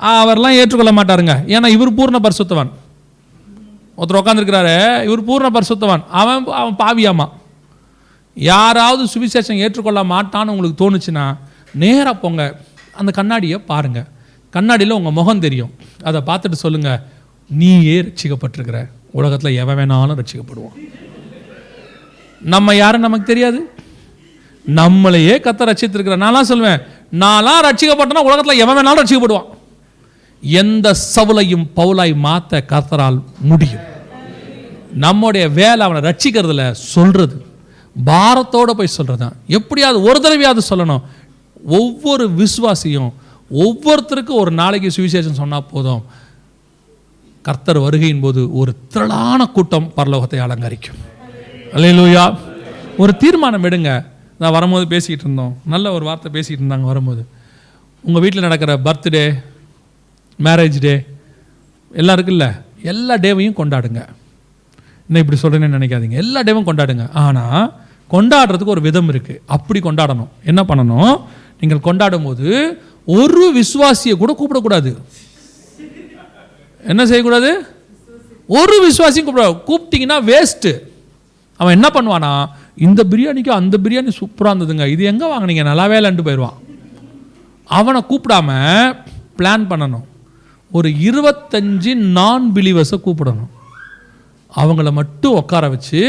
அவர்லாம் ஏற்றுக்கொள்ள மாட்டாருங்க. ஏன்னா இவர் பூர்ண பரிசுத்தவான். ஒருத்தர் உட்காந்துருக்கிறாரு இவர் பூர்ண பரிசுத்தவான். அவன் அவன் பாவியாமா? யாராவது சுவிசேஷம் ஏற்றுக்கொள்ள மாட்டான்னு உங்களுக்கு தோணுச்சுன்னா நேராக போங்க. அந்த கண்ணாடியை பாருங்கள் கண்ணாடியில் உங்கள் முகம் தெரியும். அதை பார்த்துட்டு சொல்லுங்கள் நீயே ரட்சிக்கப்பட்டிருக்கிற. உலகத்தில் எவன் வேணாலும் ரட்சிக்கப்படுவான். நம்ம யாரும் நமக்கு தெரியாது? நம்மளையே கத்த ரட்சித்திருக்கிற நான்லாம் சொல்லுவேன் நான்லாம் ரட்சிக்கப்பட்டனா உலகத்தில் எவன் வேணாலும் ரட்சிக்கப்படுவான். எந்த சவுலையும் பவுலாய் மாற்ற கர்த்தரால் முடியும். நம்முடைய வேலை அவனை ரட்சிக்கிறதுல சொல்கிறது பாரத்தோடு போய் சொல்கிறது தான் எப்படியாவது ஒரு தடவையாவது சொல்லணும். ஒவ்வொரு விசுவாசியும் ஒவ்வொருத்தருக்கும் ஒரு நாளைக்கு சுவிசேஷம் சொன்னால் போதும். கர்த்தர் வருகையின் போது ஒரு திரளான கூட்டம் பரலோகத்தை அலங்கரிக்கும். அல்லேலூயா ஒரு தீர்மானம் எடுங்க. நான் வரும்போது பேசிக்கிட்டு இருந்தோம். நல்ல ஒரு வார்த்தை பேசிக்கிட்டு இருந்தாங்க வரும்போது. உங்கள் வீட்டில் நடக்கிற பர்த்டே மேரேஜ் டே எல்லாம் இருக்குல்ல எல்லா டேவையும் கொண்டாடுங்க. என்ன இப்படி சொல்கிறேன்னு நினைக்காதீங்க. எல்லா டேவும் கொண்டாடுங்க. ஆனால் கொண்டாடுறதுக்கு ஒரு விதம் இருக்குது அப்படி கொண்டாடணும். என்ன பண்ணணும்? நீங்கள் கொண்டாடும் போது ஒரு விசுவாசியை கூட கூப்பிடக்கூடாது. என்ன செய்யக்கூடாது? ஒரு விசுவாசியும் கூப்பிட கூப்பிட்டிங்கன்னா வேஸ்ட்டு அவன் என்ன பண்ணுவானா? இந்த பிரியாணிக்கு அந்த பிரியாணி சூப்பராக இருந்ததுங்க. இது எங்கே வாங்குனீங்க? நல்லாவே இல்லைன்ட்டு போயிடுவான். அவனை கூப்பிடாம பிளான் பண்ணணும். ஒரு இருபத்தஞ்சு நான் பிலீவர்ஸை கூப்பிடணும். அவங்கள மட்டும் உட்கார வச்சு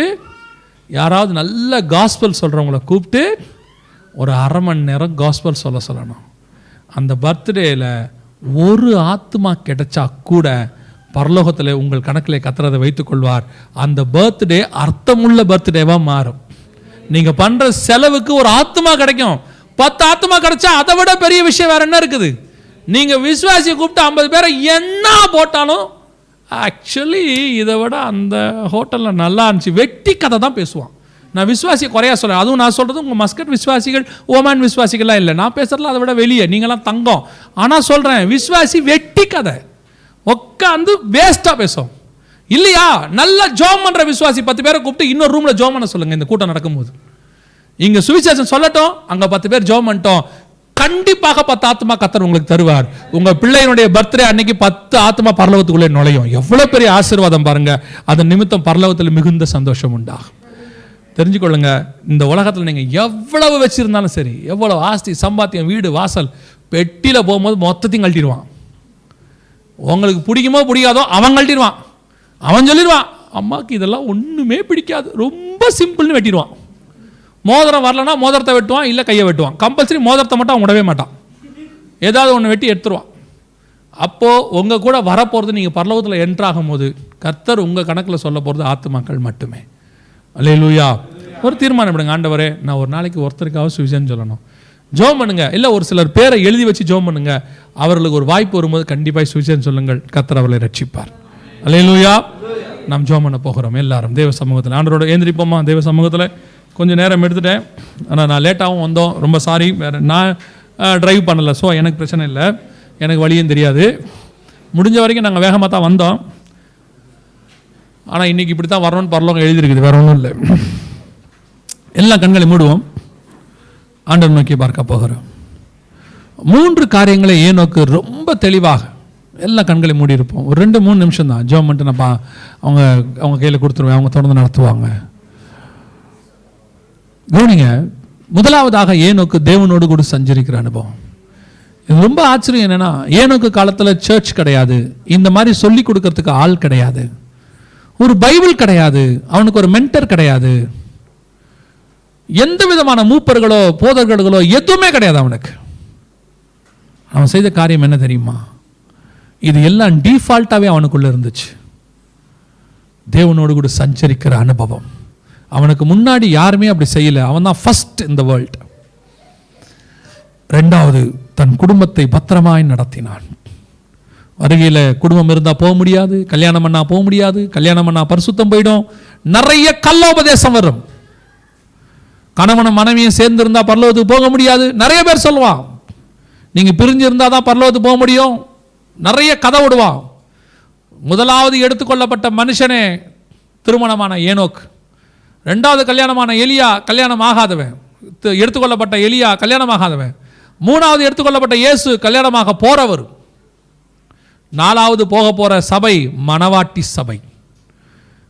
யாராவது நல்ல காஸ்பல் சொல்கிறவங்கள கூப்பிட்டு ஒரு அரை மணி நேரம் காஸ்பல் சொல்ல சொல்லணும். அந்த பர்த்டேயில் ஒரு ஆத்மா கிடைச்சா கூட பரலோகத்தில் உங்கள் கணக்கில் கத்துறதை வைத்துக்கொள்வார் அந்த பர்த்டே அர்த்தமுள்ள பர்த்டேவாக மாறும். நீங்கள் பண்ணுற செலவுக்கு ஒரு ஆத்மா கிடைக்கும். பத்து ஆத்மா கிடைச்சா அதை விட பெரிய விஷயம் வேற என்ன இருக்குது? நீங்கள் விசுவாசியை கூப்பிட்டு ஐம்பது பேரை என்ன போட்டாலும் ஆக்சுவலி இதை விட அந்த ஹோட்டலில் நல்லா இருந்துச்சு. வெட்டி கதை தான் பேசுவான். நான் விசுவாசியை குறையா சொல்கிறேன் அதுவும் நான் சொல்கிறது உங்கள் மஸ்கட் விசுவாசிகள் ஓமான் விசுவாசிகள்லாம் இல்லை. நான் பேசுகிறதுல அதை விட வெளியே. நீங்களாம் தங்கம். ஆனால் சொல்கிறேன் விசுவாசி வெட்டி கதை. உட்காந்து வேஸ்ட்டாக பேசும். இல்லையா? நல்ல ஜோம் பண்ணுற விசுவாசி பத்து பேரை கூப்பிட்டு இன்னொரு ரூமில் ஜோம் பண்ண சொல்லுங்கள் இந்த கூட்டம் நடக்கும்போது. இங்கே சுவிசேஷம் சொல்லட்டும். அங்கே பத்து பேர் ஜோம் பண்ணிட்டோம். கண்டிப்பாக பத்து ஆத்மா கத்தர் உங்களுக்கு தருவார். உங்க பிள்ளையினுடைய பர்த்டே அன்னைக்கு பத்து ஆத்மா பரலவத்துக்குள்ளே நுழையும். எவ்வளவு பெரிய ஆசீர்வாதம் பாருங்க. அதன் நிமித்தம் பரலவத்தில் மிகுந்த சந்தோஷம் உண்டாகும். தெரிஞ்சுக்கொள்ளுங்க இந்த உலகத்தில் நீங்கள் எவ்வளவு வச்சிருந்தாலும் சரி எவ்வளவு ஆஸ்தி சம்பாத்தியம் வீடு வாசல் பெட்டியில் போகும்போது மொத்தத்தையும் கழட்டிடுவான். உங்களுக்கு பிடிக்குமோ பிடிக்காதோ அவன் கழட்டிடுவான். அவன் சொல்லிடுவான் அம்மாவுக்கு இதெல்லாம் ஒன்றுமே பிடிக்காது. ரொம்ப சிம்பிள்னு வெட்டிடுவான். மோதிரம் வரலன்னா மோதிரத்தை வெட்டுவான் இல்லை கையை வெட்டுவான். கம்பல்சரி மோதிரத்தை மட்டும் அவன் விடவே மாட்டான். ஏதாவது ஒன்று வெட்டி எடுத்துருவான். அப்போது உங்கள் கூட வரப்போகிறது நீங்கள் பரலோகத்தில் என்ட்ராகும் போது கர்த்தர் உங்கள் கணக்கில் சொல்ல போகிறது ஆத்துமாக்கள் மட்டுமே. அல்லேலூயா ஒரு தீர்மானம் எடுங்க ஆண்டவரே நான் ஒரு நாளைக்கு ஒருத்தருக்காவது சுவிசன் சொல்லணும். ஜோம் பண்ணுங்க. இல்லை ஒரு சிலர் பேரை எழுதி வச்சு ஜோம் பண்ணுங்க. அவர்களுக்கு ஒரு வாய்ப்பு வரும்போது கண்டிப்பாக சுவிசன் சொல்லுங்கள். கர்த்தர் அவர்களை ரட்சிப்பார். அல்லேலூயா நாம் ஜோம் பண்ண போகிறோம் எல்லாரும். தேவ சமூகத்தில் ஆண்டரோட ஏந்திரிப்போமா? தேவ சமூகத்தில்? கொஞ்சம் நேரம் எடுத்துட்டேன். ஆனால் நான் லேட்டாகவும் வந்தோம். ரொம்ப சாரி வேறு நான் ட்ரைவ் பண்ணலை. ஸோ எனக்கு பிரச்சனை இல்லை. எனக்கு வழியும் தெரியாது. முடிஞ்ச வரைக்கும் நாங்கள் வேகமாக தான் வந்தோம். ஆனால் இன்னைக்கு இப்படி தான் வரணும்னு பரலோகம் எழுதியிருக்குது. வேற ஒன்றும் இல்லை. எல்லா கண்களை மூடுவோம். ஆண்டவர் நோக்கி பார்க்க போகிறோம். மூன்று காரியங்களை ஏன் நோக்கு ரொம்ப தெளிவாக எல்லா கண்களையும் மூடி இருப்போம் ஒரு ரெண்டு மூணு நிமிஷம் தான் ஜோம் மட்டும் நான் பா அவங்க அவங்க கையில் கொடுத்துருவேன். அவங்க தொடர்ந்து நடத்துவாங்க. கவனிங்க முதலாவதாக ஏனோக்கு தேவனோடு கூட சஞ்சரிக்கிற அனுபவம். இது ரொம்ப ஆச்சரியம் என்னன்னா ஏனோக்கு காலத்தில் சர்ச் கிடையாது. இந்த மாதிரி சொல்லி கொடுக்கறதுக்கு ஆள் கிடையாது. ஒரு பைபிள் கிடையாது. அவனுக்கு ஒரு மென்டர் கிடையாது. எந்த விதமான மூப்பர்களோ போதர்களோ எதுவுமே கிடையாது அவனுக்கு. அவன் செய்த காரியம் என்ன தெரியுமா? இது எல்லாம் டீஃபால்ட்டாகவே அவனுக்குள்ள இருந்துச்சு. தேவனோடு கூட சஞ்சரிக்கிற அனுபவம். அவனுக்கு முன்னாடி யாருமே அப்படி செய்யலை. அவன் தான் ஃபர்ஸ்ட் இந்த வேர்ல்ட் ரெண்டாவது தன் குடும்பத்தை பத்திரமாய் நடத்தினான். வருகையில் குடும்பம் இருந்தால் போக முடியாது கல்யாணம் பண்ணால் போக முடியாது கல்யாணம் பண்ணால் பரிசுத்தம் போயிடும். நிறைய கல்லோபதேசம் வரும். கணவனும் மனைவியும் சேர்ந்து இருந்தால் பரலோகத்துக்கு போக முடியாது. நிறைய பேர் சொல்லுவான் நீங்கள் பிரிஞ்சு இருந்தால் தான் பரலோகத்துக்கு போக முடியும். நிறைய கதை விடுவான். முதலாவது எடுத்துக்கொள்ளப்பட்ட மனுஷனே திருமணமான ஏனோக். ரெண்டாவது கல்யாணமான எலியா கல்யாணம் ஆகாதவன் எடுத்துக்கொள்ளப்பட்ட எலியா கல்யாணம் ஆகாதவன் மூணாவது எடுத்துக்கொள்ளப்பட்ட இயேசு கல்யாணமாக போறவர். நாலாவது போக போகிற சபை மணவாட்டி சபை.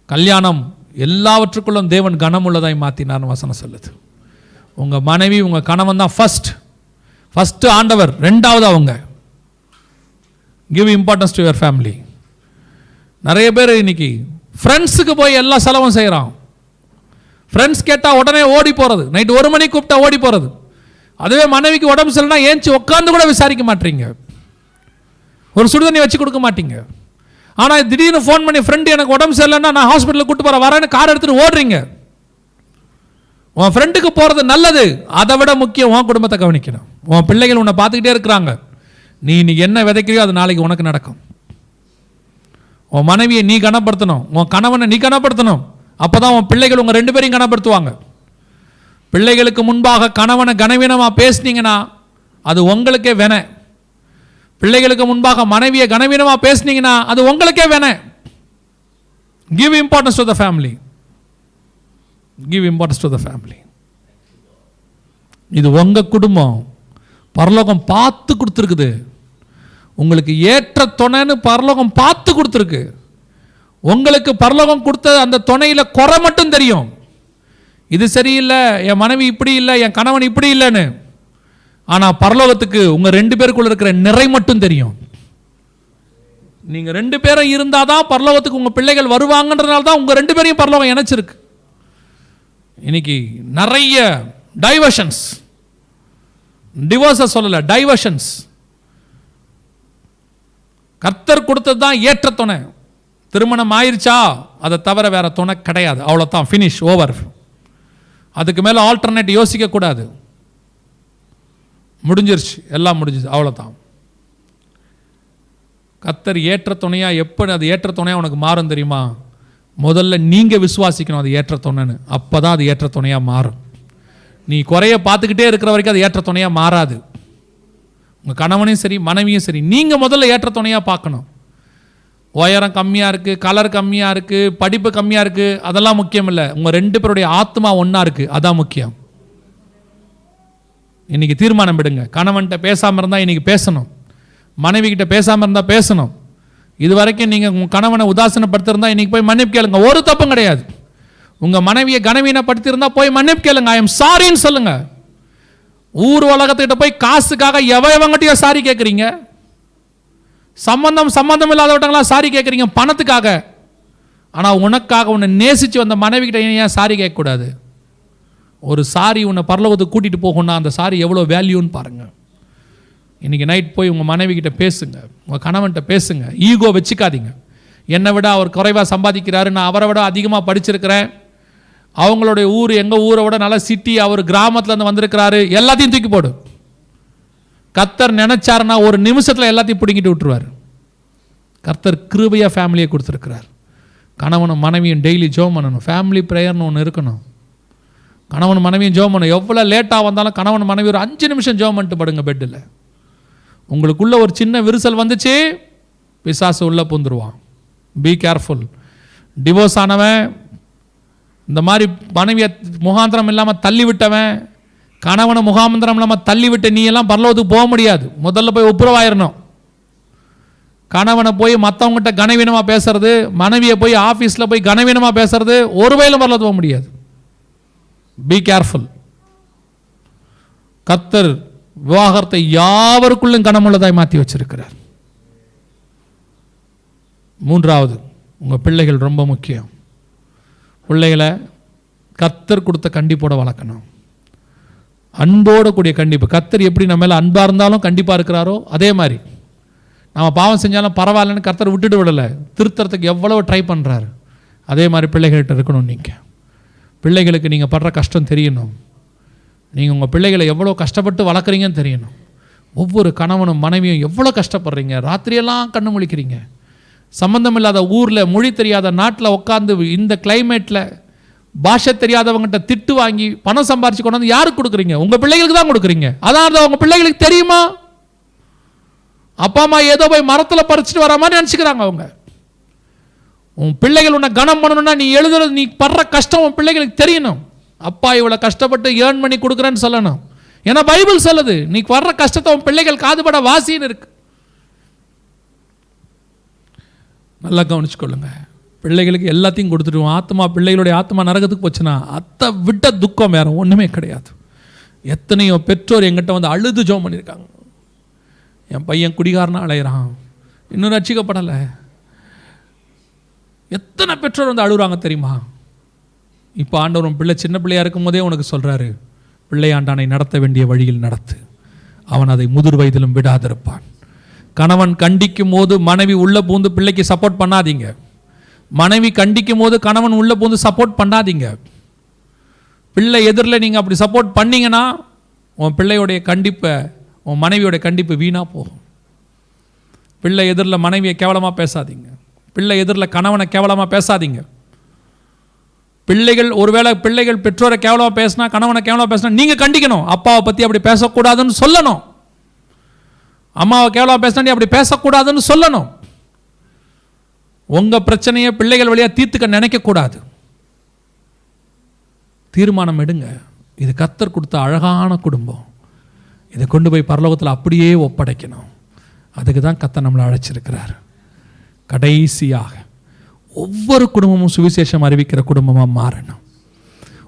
கல்யாணம் எல்லாவற்றுக்குள்ளும் தேவன் கனமுள்ளதாய் மாற்றினார்னு வசனம் சொல்லுது. உங்கள் மனைவி உங்கள் கணவன் தான் ஃபர்ஸ்ட் ஃபஸ்ட்டு ஆண்டவர் ரெண்டாவது அவங்க. Give importance to your family நிறைய பேர் இன்னைக்கு ஃப்ரெண்ட்ஸுக்கு போய் எல்லா செலவும் செய்கிறான் ஃப்ரெண்ட்ஸ் கேட்டால் உடனே ஓடி போகிறது நைட் ஒரு மணிக்கு கூப்பிட்டா ஓடி போகிறது அதுவே மனைவிக்கு உடம்பு சரியில்லைனா ஏஞ்சி உட்காந்து கூட விசாரிக்க மாட்டீங்க. ஒரு சுடுதண்ணி வச்சு கொடுக்க மாட்டீங்க. ஆனால் திடீர்னு ஃபோன் பண்ணி ஃப்ரெண்டு எனக்கு உடம்பு சரியில்லைன்னா நான் ஹாஸ்பிட்டலுக்கு கூப்பிட்டு போகிறேன் வரேன்னு கார் எடுத்துகிட்டு ஓடுறீங்க. உன் ஃப்ரெண்டுக்கு போகிறது நல்லது. அதை விட முக்கியம் உன் குடும்பத்தை கவனிக்கணும். உன் பிள்ளைகள் உன்னை பார்த்துக்கிட்டே இருக்கிறாங்க. நீ இன்னைக்கு என்ன விதைக்கிறியோ அது நாளைக்கு உனக்கு நடக்கும். உன் மனைவியை நீ கனப்படுத்தணும். உன் கணவனை நீ கனப்படுத்தணும். அப்போ தான் உன் பிள்ளைகள் உங்கள் ரெண்டு பேரையும் கனப்படுத்துவாங்க. பிள்ளைகளுக்கு முன்பாக கணவனை கனவீனமாக பேசுனீங்கன்னா அது உங்களுக்கே வேண பிள்ளைகளுக்கு முன்பாக மனைவியை கனவீனமாக பேசுனீங்கன்னா அது உங்களுக்கே வேண give importance to the family give importance to the family இது உங்கள் குடும்பம். பரலோகம் பார்த்து கொடுத்துருக்குது. உங்களுக்கு ஏற்ற துணைன்னு பரலோகம் பார்த்து கொடுத்துருக்கு. உங்களுக்கு பரலோகம் கொடுத்த அந்த துணையில் குறை மட்டும் தெரியும். இது சரியில்லை என் மனைவி இப்படி இல்லை என் கணவன் இப்படி இல்லைன்னு. ஆனால் பரலோகத்துக்கு உங்கள் ரெண்டு பேருக்குள்ள இருக்கிற நிறை மட்டும் தெரியும். நீங்கள் ரெண்டு பேரும் இருந்தால் தான் பரலோகத்துக்கு உங்கள் பிள்ளைகள் வருவாங்கன்றதுனால தான் உங்கள் ரெண்டு பேரையும் பரலோகம் இணைச்சிருக்கு. இன்னைக்கு நிறைய டைவர்ஷன்ஸ் டிவோர்ஸை சொல்லலை டைவர்ஷன்ஸ் கர்த்தர் கொடுத்தது தான் ஏற்ற துணை திருமணம் ஆயிடுச்சா அதை தவிர வேற துணை கிடையாது. அவ்வளோதான் ஃபினிஷ் ஓவர் அதுக்கு மேலே ஆல்டர்னேட் யோசிக்கக்கூடாது. முடிஞ்சிருச்சு. எல்லாம் முடிஞ்சிது. அவ்வளோதான் கத்தர் ஏற்ற துணையாக எப்படி அது ஏற்ற துணையாக உனக்கு மாறும் தெரியுமா? முதல்ல நீங்கள் விசுவாசிக்கணும் அது ஏற்ற துணைன்னு. அப்போ தான் அது ஏற்ற துணையாக மாறும். நீ குறைய பார்த்துக்கிட்டே இருக்கிற வரைக்கும் அது ஏற்ற துணையாக மாறாது. உங்கள் கணவனையும் சரி மனைவியும் சரி நீங்கள் முதல்ல ஏற்ற துணையாக பார்க்கணும். உயரம் கம்மியாக இருக்குது கலர் கம்மியாக இருக்குது படிப்பு கம்மியாக இருக்குது அதெல்லாம் முக்கியம் இல்லை. உங்கள் ரெண்டு பேருடைய ஆத்மா ஒன்றா இருக்குது அதான் முக்கியம். இன்றைக்கி தீர்மானம் விடுங்க கணவன்கிட்ட பேசாமல் இருந்தால் இன்றைக்கி பேசணும். மனைவிக்கிட்ட பேசாமல் இருந்தால் பேசணும். இது வரைக்கும் நீங்கள் உங்கள் கணவனை உதாசீனப்படுத்திருந்தா இன்றைக்கி போய் மன்னிப்பு கேளுங்க. ஒரு தப்பும் கிடையாது. உங்கள் மனைவியை கனவீனப்படுத்தியிருந்தா போய் மன்னிப்பு கேளுங்க. ஐ எம் சாரின்னு சொல்லுங்கள் ஊர் உலகத்துக்கிட்ட போய் காசுக்காக எவ எவங்கிட்டயோ சாரி கேட்குறீங்க சம்பந்தம் சம்பந்தம் இல்லாதவட்டங்களா சாரி கேட்குறீங்க பணத்துக்காக. ஆனால் உனக்காக உன்னை நேசித்து வந்த மனைவி கிட்ட ஏன் சாரி கேட்கக்கூடாது? ஒரு சாரி உன்னை பரலோகத்துக்கு கூட்டிகிட்டு போகணும்னா அந்த சாரி எவ்வளோ வேல்யூன்னு பாருங்கள் இன்றைக்கி நைட் போய் உங்கள் மனைவி கிட்ட பேசுங்க உங்கள் கணவன்கிட்ட பேசுங்க ஈகோ வச்சுக்காதீங்க. என்னை விட அவர் குறைவாக சம்பாதிக்கிறாரு நான் அவரை விட அதிகமாக படிச்சிருக்கிறேன். அவங்களுடைய ஊர் எங்கள் ஊரை விட நல்ல சிட்டி அவர் கிராமத்துலேருந்து வந்திருக்கிறாரு எல்லாத்தையும் தூக்கி போடு. கர்த்தர் நினைச்சாருன்னா ஒரு நிமிஷத்தில் எல்லாத்தையும் பிடுங்கிட்டு விட்டுருவார். கர்த்தர் கிருபையாக ஃபேமிலியை கொடுத்துருக்கிறார். கணவனும் மனைவியும் டெய்லி ஜோம் பண்ணணும். ஃபேமிலி ப்ரேயர்னு ஒன்று இருக்கணும். கணவன் மனைவியும் ஜோம் பண்ணணும். எவ்வளோ லேட்டாக வந்தாலும் கணவன் மனைவி ஒரு அஞ்சு நிமிஷம் ஜோம் பண்ணிட்டு படுங்க பெட்டில் உங்களுக்குள்ள ஒரு சின்ன விரிசல் வந்துச்சு பிசாசு உள்ளே பூந்துருவான் பி கேர்ஃபுல் டிவோர்ஸ் ஆனவன் இந்த மாதிரி மனைவியை முகாந்திரம் இல்லாமல் தள்ளி விட்டவன் கணவனை முகாமந்திரம் நம்ம தள்ளிவிட்டு நீ எல்லாம் பரலோகத்துக்கு போக முடியாது. முதல்ல போய் ஒப்புரவாயிரணும் கணவனை போய் மற்றவங்ககிட்ட கனவீனமாக பேசுறது மனைவியை போய் ஆஃபீஸில் போய் கனவீனமாக பேசுறது ஒரு வயலும் பரலோகத்துக்கு போக முடியாது. பி கேர்ஃபுல் கத்தர் விவாகரத்தை யாவருக்குள்ளும் கனமுள்ளதாய் மாற்றி வச்சிருக்கிறார். மூன்றாவது உங்கள் பிள்ளைகள் ரொம்ப முக்கியம். பிள்ளைகளை கத்தர் கொடுத்த கண்டிப்போட வளர்க்கணும். அன்போட கூடிய கண்டிப்பு. கத்தர் எப்படி நம்ம மேலே அன்பாக இருந்தாலும் கண்டிப்பாக இருக்கிறாரோ அதே மாதிரி. நம்ம பாவம் செஞ்சாலும் பரவாயில்லன்னு கர்த்தர் விட்டுட்டு விடலை. திருத்தறதுக்கு எவ்வளவு ட்ரை பண்ணுறாரு அதே மாதிரி பிள்ளைகள்கிட்ட இருக்கணும் நீங்கள் பிள்ளைகளுக்கு நீங்கள் படுற கஷ்டம் தெரியணும். நீங்கள் உங்கள் பிள்ளைகளை எவ்வளோ கஷ்டப்பட்டு வளர்க்குறீங்கன்னு தெரியணும். ஒவ்வொரு கணவனும் மனைவியும் எவ்வளோ கஷ்டப்படுறீங்க? ராத்திரியெல்லாம் கண்ணு முழிக்கிறீங்க. சம்மந்தம் இல்லாத ஊரில் மொழி தெரியாத நாட்டில் உட்காந்து இந்த கிளைமேட்டில் பாஷை தெரியாதவங்ககிட்ட திட்டு வாங்கி பணம் சம்பாரிச்சு கொண்டு வந்து யாருக்கு கொடுக்குறீங்க? உங்கள் பிள்ளைகளுக்கு தான் கொடுக்குறீங்க. அதான் அது உங்கள் பிள்ளைகளுக்கு தெரியுமா? அப்பா அம்மா ஏதோ போய் மரத்தில் பறிச்சுட்டு வர மாதிரி நினச்சிக்கிறாங்க அவங்க. உன் பிள்ளைகள் உன்னை கனம் பண்ணணும்னா நீ எழுதுறது நீ படுற கஷ்டம் உன் பிள்ளைகளுக்கு தெரியணும். அப்பா இவ்வளோ கஷ்டப்பட்டு ஏர்ன் பண்ணி கொடுக்குறேன்னு சொல்லணும். ஏன்னா பைபிள் சொல்லுது நீ வர்ற கஷ்டத்தை உன் பிள்ளைகள் காதுபட வாசின்னு இருக்கு. நல்லா கவனிச்சுக்கொள்ளுங்க. பிள்ளைகளுக்கு எல்லாத்தையும் கொடுத்துடுவோம் ஆத்மா பிள்ளைகளுடைய ஆத்மா நரகத்துக்கு போச்சுன்னா அத்தை விட்ட துக்கம் வேறு ஒன்றுமே கிடையாது. எத்தனையோ பெற்றோர் எங்கிட்ட வந்து அழுது ஜோம் பண்ணியிருக்காங்க. என் பையன் குடிகாரனா அலையிறான். இன்னும் ரட்சிக்கப்படலை. எத்தனை பெற்றோர் வந்து அழுகுறாங்க தெரியுமா? இப்போ ஆண்டவர் பிள்ளை சின்ன பிள்ளையாக இருக்கும் போதே உனக்கு சொல்கிறாரு பிள்ளையாண்டானை நடத்த வேண்டிய வழியில் நடத்து. அவன் அதை முதிர் வயதிலும் விடாதிருப்பான். கணவன் கண்டிக்கும் போது மனைவி உள்ளே பூந்து பிள்ளைக்கு சப்போர்ட் பண்ணாதீங்க. மனைவி கண்டிக்கும் போது கணவன் உள்ள பூந்து சப்போர்ட் பண்ணாதீங்க. பிள்ளை எதிரில் நீங்கள் அப்படி சப்போர்ட் பண்ணீங்கன்னா உன் பிள்ளையுடைய கண்டிப்பை உன் மனைவியோடைய கண்டிப்பு வீணாக போகும். பிள்ளை எதிரில் மனைவியை கேவலமாக பேசாதீங்க. பிள்ளை எதிரில் கணவனை கேவலமாக பேசாதீங்க. பிள்ளைகள் ஒருவேளை பிள்ளைகள் பெற்றோரை கேவலமாக பேசினா கணவனை கேவலமாக பேசினா நீங்கள் கண்டிக்கணும். அப்பாவை பற்றி அப்படி பேசக்கூடாதுன்னு சொல்லணும். அம்மாவை கேவலமாக பேசினா நீ அப்படி பேசக்கூடாதுன்னு சொல்லணும். உங்கள் பிரச்சனையை பிள்ளைகள் வழியாக தீர்த்துக்க நினைக்கக்கூடாது. தீர்மானம் எடுங்க. இது கத்தர் கொடுத்த அழகான குடும்பம். இதை கொண்டு போய் பரலோகத்தில் அப்படியே ஒப்படைக்கணும். அதுக்கு தான் கத்தை நம்மளை அழைச்சிருக்கிறார். கடைசியாக ஒவ்வொரு குடும்பமும் சுவிசேஷம் அறிவிக்கிற குடும்பமாக மாறணும்.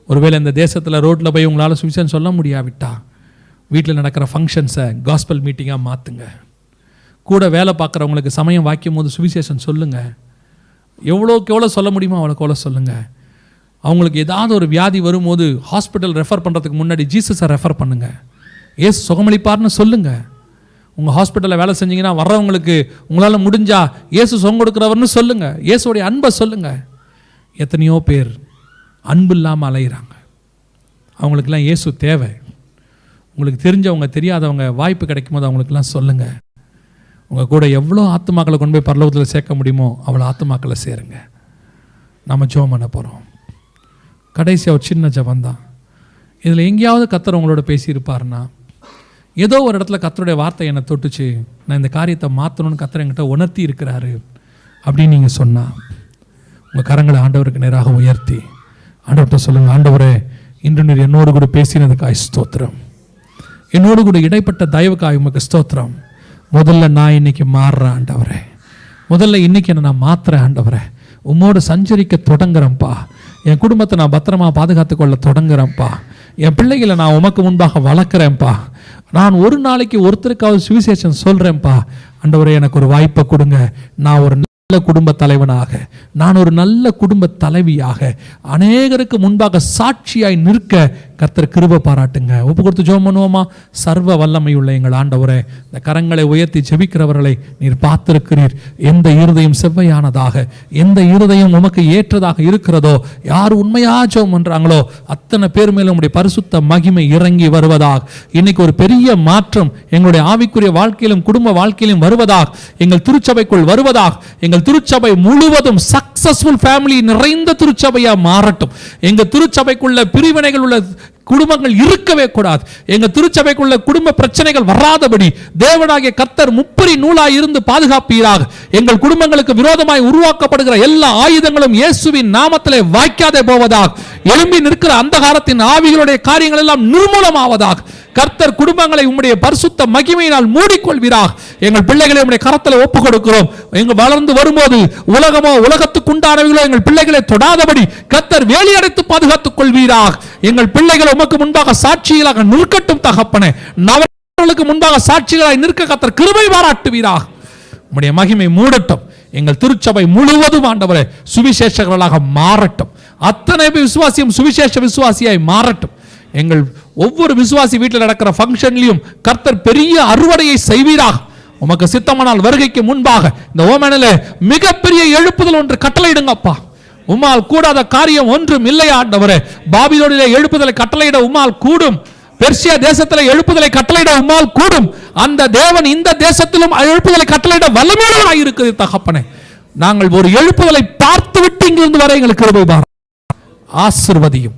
ஒருவேளை இந்த தேசத்தில் ரோட்டில் போய் உங்களால் சுவிசேஷம் சொல்ல முடியாவிட்டா வீட்டில் நடக்கிற ஃபங்க்ஷன்ஸை காஸ்பல் மீட்டிங்காக மாற்றுங்க கூட வேலை பார்க்குறவங்களுக்கு சமயம் வாக்கியம் போது சுவிசேஷம் சொல்லுங்கள் எவ்வளோக்கு எவ்வளோ சொல்ல முடியுமோ அவ்வளோக்கு எவ்வளோ சொல்லுங்கள் அவங்களுக்கு ஏதாவது ஒரு வியாதி வரும்போது ஹாஸ்பிட்டல் ரெஃபர் பண்ணுறதுக்கு முன்னாடி ஜீசஸை ரெஃபர் பண்ணுங்கள் ஏசு சுகமளிப்பார்னு சொல்லுங்கள் உங்கள் ஹாஸ்பிட்டலில் வேலை செஞ்சீங்கன்னா வர்றவங்களுக்கு உங்களால் முடிஞ்சா இயேசு சுகம் கொடுக்குறவர்னு சொல்லுங்கள் இயேசுடைய அன்பை சொல்லுங்கள் எத்தனையோ பேர் அன்பு இல்லாமல் அலைகிறாங்க அவங்களுக்கெல்லாம் இயேசு தேவை. உங்களுக்கு தெரிஞ்சவங்க தெரியாதவங்க வாய்ப்பு கிடைக்கும் போது அவங்களுக்கெல்லாம் சொல்லுங்கள் உங்கள் கூட எவ்வளோ ஆத்துமாக்களை கொண்டு போய் பரலோகத்தில் சேர்க்க முடியுமோ அவ்வளோ ஆத்துமாக்களை சேருங்க. நம்ம ஜோம் பண்ண போகிறோம் கடைசியாக ஒரு சின்ன ஜபந்தான் இதில் எங்கேயாவது கத்தர் உங்களோட பேசியிருப்பார்னா ஏதோ ஒரு இடத்துல கத்தருடைய வார்த்தை என்னை தொட்டுச்சு நான் இந்த காரியத்தை மாற்றணும்னு கத்தர் என்கிட்ட உணர்த்தி இருக்கிறாரு அப்படின்னு நீங்கள் சொன்னால் உங்கள் கரங்களை ஆண்டவருக்கு நேராக உயர்த்தி ஆண்டவர்கிட்ட சொல்லுங்கள் ஆண்டவரே இன்று நீர் என்னோடு கூட பேசினதுக்காய் ஸ்தோத்திரம். என்னோடு கூட இடைப்பட்ட தயவுக்காய் உமக்கு ஸ்தோத்திரம். முதல்ல நான் இன்னைக்கு மாறுறேன் ஆண்டவரே. முதல்ல இன்னைக்கு என்ன நான் மாத்துறேன் ஆண்டவரே. உம்மோடு சஞ்சரிக்க தொடங்குறேன்ப்பா. என் குடும்பத்தை நான் பத்திரமா பாதுகாத்து கொள்ள தொடங்குறேன்ப்பா. என் பிள்ளைகளை நான் உமக்கு முன்பாக வளர்க்குறேன்ப்பா. நான் ஒரு நாளைக்கு ஒருத்தருக்காவது சுவிசேஷன் சொல்கிறேன்ப்பா ஆண்டவரே எனக்கு ஒரு வாய்ப்பை கொடுங்க. நான் ஒரு நல்ல குடும்ப தலைவனாக. நான் ஒரு நல்ல குடும்ப தலைவியாக. அநேகருக்கு முன்பாக சாட்சியாய் நிற்க கர்த்தர் கிருப பாராட்டுங்க. ஒப்பு கொடுத்து ஜோம் பண்ணுவோமா? சர்வ வல்லமை உள்ள எங்கள் ஆண்டவரே இந்த கரங்களை உயர்த்தி ஜெபிக்கிறவர்களை நீர் பார்த்திருக்கிறீர். எந்த இருதயம் செவ்வையானதாக எந்த இருதயம் உமக்கு ஏற்றதாக இருக்கிறதோ யார் உண்மையா ஜோம் பண்ணுறாங்களோ அத்தனை பேர் மேலும் உங்களுடைய பரிசுத்த மகிமை இறங்கி வருவதாக. இன்னைக்கு ஒரு பெரிய மாற்றம் எங்களுடைய ஆவிக்குரிய வாழ்க்கையிலும் குடும்ப வாழ்க்கையிலும் வருவதாக. எங்கள் திருச்சபைக்குள் வருவதாக. எங்கள் திருச்சபை முழுவதும் சக்சஸ்ஃபுல் ஃபேமிலி நிறைந்த திருச்சபையா மாறட்டும். எங்கள் திருச்சபைக்குள்ள பிரிவினைகள் உள்ள குடும்பங்கள் இருக்கவே கூடாது. எங்க திருச்சபைக்குள்ள குடும்ப பிரச்சனைகள் வராதபடி தேவனாகிய கத்தர் முப்பரி நூலாய் இருந்து பாதுகாப்பீராக. எங்கள் குடும்பங்களுக்கு விரோதமாய் உருவாக்கப்படுகிற எல்லா ஆயுதங்களும் இயேசுவின் நாமத்திலே வாய்க்காதே போவதாக. எழும்பி நிற்கிற அந்தகாரத்தின் ஆவிகளுடைய காரியங்கள் எல்லாம் நிர்மூலமாவதாக. கர்த்தர் குடும்பங்களை உம்முடைய பரிசுத்த மகிமையினால் மூடிக்கொள்வீராக. எங்கள் பிள்ளைகளை உடைய கரத்தில் ஒப்பு கொடுக்கிறோம் எங்கள் வளர்ந்து வரும்போது உலகமோ உலகத்துக்குண்டானவைகளோ எங்கள் பிள்ளைகளை தொடாதபடி கர்த்தர் வேலியடைத்து பாதுகாத்துக் கொள்வீராக எங்கள் பிள்ளைகள் உமக்கு முன்பாக சாட்சிகளாக நிற்கட்டும் தகப்பனே. நவர்களுக்கு முன்பாக சாட்சிகளாய் நிற்க கர்த்தர் கிருபை பாராட்டுவீராக. உம்முடைய மகிமை மூடட்டும். எங்கள் திருச்சபை முழுவதும் ஆண்டவரே சுவிசேஷகர்களாக மாறட்டும். அத்தனை பேர் விசுவாசியும் சுவிசேஷ விசுவாசியாய் மாறட்டும். எங்கள் ஒவ்வொரு விசுவாசி வீட்டில் நடக்கிற ஃபங்க்ஷன்லையும் கர்த்தர் பெரிய அறுவடையை செய்வீராக. உமக்கு சித்தமானால் வருகைக்கு முன்பாக. இந்த ஓமனில் மிகப்பெரிய எழுப்புதல் ஒன்று கட்டளையிடுங்கப்பா. உம்மால் கூடாத காரியம் ஒன்றும் இல்லையா ஆண்டவரே? பாபிலோனிலே எழுப்புதலை கட்டளையிட உம்மால் கூடும். பெர்சியா தேசத்தில் எழுப்புதலை கட்டளையிட உம்மால் கூடும். அந்த தேவன் இந்த தேசத்திலும் எழுப்புதலை கட்டளையிட வல்லமையுள்ளவராய் இருக்குது தகப்பனே. நாங்கள் ஒரு எழுப்புதலை பார்த்து விட்டு இங்கிருந்து வர எங்களுக்கு கிருபை பாரம். ஆசிர்வதியும்.